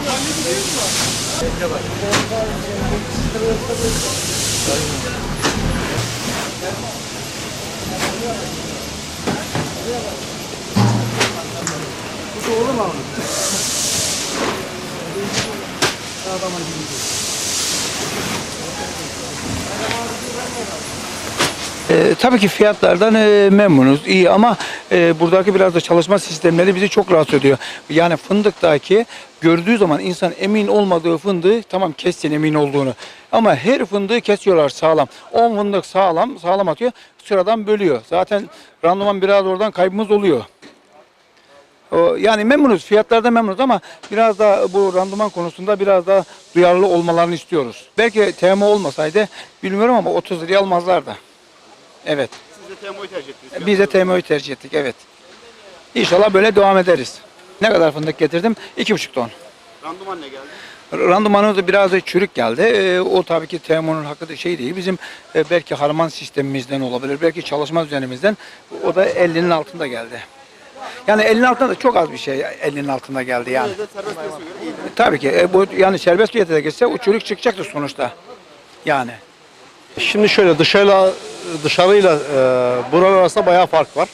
Bu da oğlum abi. Adama gidiyor. E, tabii ki fiyatlardan e, memnunuz, iyi ama e, buradaki biraz da çalışma sistemleri bizi çok rahatsız ediyor. Yani fındıktaki gördüğü zaman insan emin olmadığı fındığı tamam kessin emin olduğunu. Ama her fındığı kesiyorlar sağlam. 10 fındık sağlam, sağlam atıyor. Sıradan bölüyor. Zaten randıman biraz oradan kaybımız oluyor. Yani memnunuz, fiyatlarda memnunuz ama biraz da bu randıman konusunda biraz da duyarlı olmalarını istiyoruz. Belki TMO olmasaydı bilmiyorum ama 30 liraya almazlardı. Evet. Siz de TMO'yu tercih ettiniz. Biz de TMO'yu tercih ettik evet. İnşallah böyle devam ederiz. Ne kadar fındık getirdim? 2,5 ton. Randıman ne geldi? Randımanı da biraz da çürük geldi. Ee, o tabii ki TMO'nun hakkı da şey değil. Bizim e, belki harman sistemimizden olabilir. Belki çalışma düzenimizden. O da 50'nin altında geldi. Yani 50'nin altında da çok az bir şey 50'nin altında geldi yani. Tabii ki e, bu yani serbest piyasaya geçse o çürük çıkacaktır sonuçta. Yani. Şimdi şöyle dışarıyla dışarıyla e, buranın arasında bayağı fark var.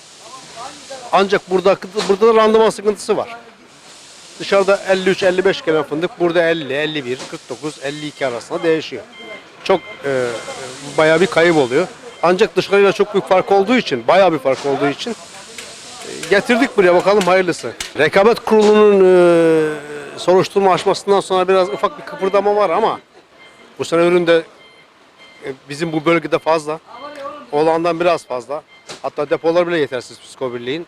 Ancak burada burada da randıman sıkıntısı var. Dışarıda 53-55 gelen fındık burada 50, 51, 49, 52 arasında değişiyor. Çok e, bayağı bir kayıp oluyor. Ancak dışarıyla çok büyük fark olduğu için, bayağı bir fark olduğu için e, getirdik buraya bakalım hayırlısı. Rekabet Kurulu'nun e, soruşturma açmasından sonra biraz ufak bir kıpırdama var ama bu sene üründe bizim bu bölgede fazla. Olandan biraz fazla. Hatta depolar bile yetersiz psikobirliğin.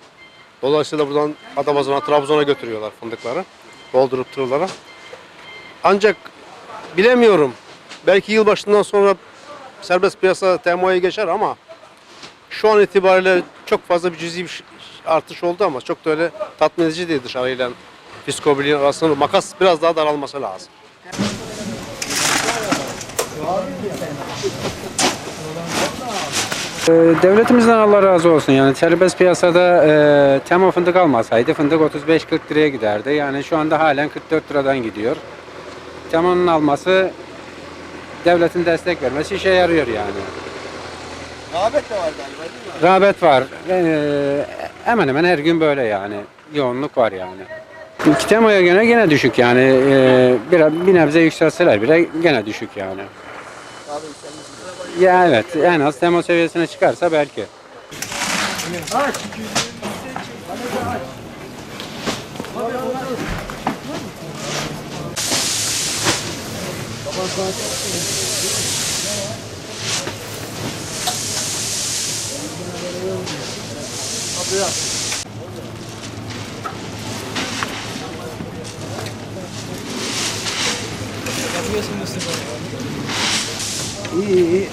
Dolayısıyla buradan Adapazarı'na, Trabzon'a götürüyorlar fındıkları. Doldurup tırlara. Ancak bilemiyorum. Belki yılbaşından sonra serbest piyasa TMO'ya geçer ama şu an itibariyle çok fazla bir cüzi bir artış oldu ama çok da öyle tatmin edici değil dışarıyla psikobirliğin arasında makas biraz daha daralması lazım. Ee, Devletimizden Allah razı olsun yani serbest piyasada e, tema fındık almasaydı fındık 35-40 liraya giderdi. Yani şu anda halen 44 liradan gidiyor. Temanın alması devletin destek vermesi işe yarıyor yani. Rağbet de var galiba değil mi? Rağbet var. Ee, hemen hemen her gün böyle yani. Yoğunluk var yani. Temaya göre gene düşük yani. Ee, bir, bir nebze yükselseler bile gene düşük yani. Ya evet en az tema seviyesine çıkarsa belki. İyi 咦